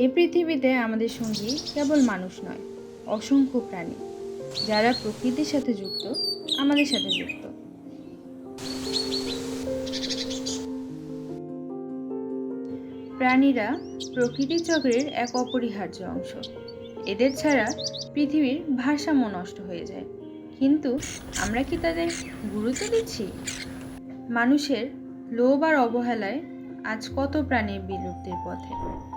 এই পৃথিবীতে আমাদের সঙ্গী কেবল মানুষ নয়, অসংখ্য প্রাণী, যারা প্রকৃতির সাথে যুক্ত, আমাদের সাথে যুক্ত। প্রাণীরা প্রকৃতির চক্রের এক অপরিহার্য অংশ। এদের ছাড়া পৃথিবীর ভারসাম্য নষ্ট হয়ে যায়। কিন্তু আমরা কি তাদের গুরুত্ব দিচ্ছি? মানুষের লোভ আর অবহেলায় আজ কত প্রাণী বিলুপ্তির পথে?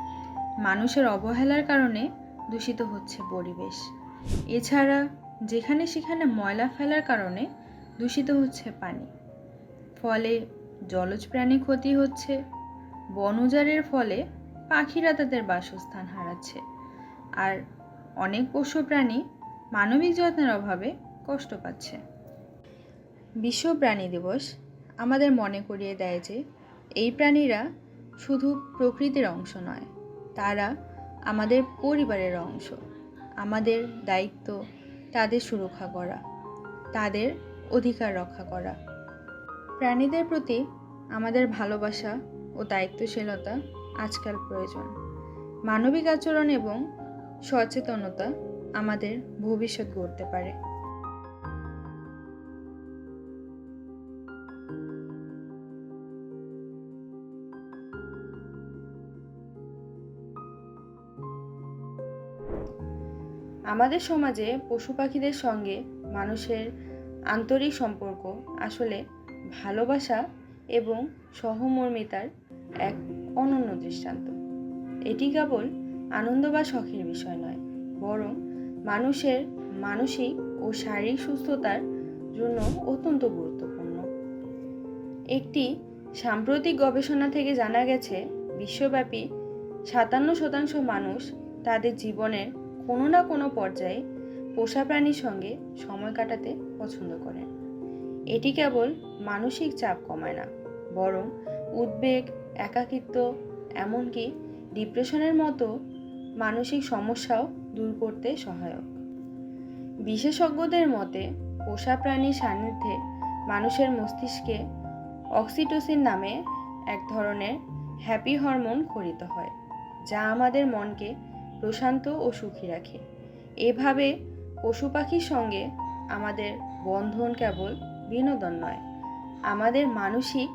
মানুষের অবহেলার কারণে দূষিত হচ্ছে পরিবেশ। এছাড়া যেখানে সেখানে ময়লা ফেলার কারণে দূষিত হচ্ছে পানি। ফলে জলজ প্রাণী ক্ষতি হচ্ছে। বন উজাড়ের ফলে পাখিরা তাদের বাসস্থান হারাচ্ছে। আর অনেক পশু প্রাণী মানবিক যত্নের অভাবে কষ্ট পাচ্ছে। বিশ্ব প্রাণী দিবস আমাদের মনে করিয়ে দেয় যে, এই প্রাণীরা শুধু প্রকৃতির অংশ নয় তারা আমাদের পরিবারের অংশ। আমাদের দায়িত্ব তাদের সুরক্ষা করা, তাদের অধিকার রক্ষা করা। প্রাণীদের প্রতি আমাদের ভালোবাসা ও দায়িত্বশীলতা আজকাল প্রয়োজন। মানবিক আচরণ এবং সচেতনতা আমাদের ভবিষ্যৎ গড়তে পারে। আমাদের সমাজে পশু পাখিদের সঙ্গে মানুষের আন্তরিক সম্পর্ক আসলে ভালোবাসা এবং সহমর্মিতার এক অনন্য দৃষ্টান্ত। এটি কেবল আনন্দ বা শখের বিষয় নয়, বরং মানুষের মানসিক ও শারীরিক সুস্থতার জন্য অত্যন্ত গুরুত্বপূর্ণ। একটি সাম্প্রতিক গবেষণা থেকে জানা গেছে, বিশ্বব্যাপী সাতান্ন শতাংশ মানুষ তাদের জীবনের কোনো না কোনো পর্যায়ে পোষা প্রাণীর সঙ্গে সময় কাটাতে পছন্দ করেন। এটি কেবল মানসিক চাপ কমায় না, বরং উদ্বেগ, একাকিত্ব, এমনকি ডিপ্রেশনের মতো মানসিক সমস্যাও দূর করতে সহায়ক। বিশেষজ্ঞদের মতে, পোষা প্রাণীর সান্নিধ্যে মানুষের মস্তিষ্কে অক্সিটোসিন নামে এক ধরনের হ্যাপি হরমোন খরিত হয়, যা আমাদের মনকে প্রশান্ত ও সুখী রাখে। এভাবে পশু পাখির সঙ্গে আমাদের বন্ধন কেবল বিনোদন নয়, আমাদের মানসিক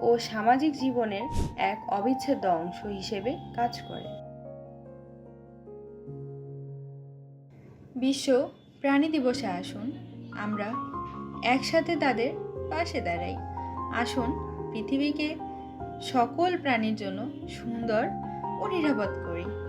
ও সামাজিক জীবনের এক অবিচ্ছেদ্য অংশ হিসেবে কাজ করে। বিশ্ব প্রাণী দিবসে আসুন, আমরা একসাথে তাদের পাশে দাঁড়াই। আসুন, পৃথিবীকে সকল প্রাণীর জন্য সুন্দর ও নিরাপদ করি।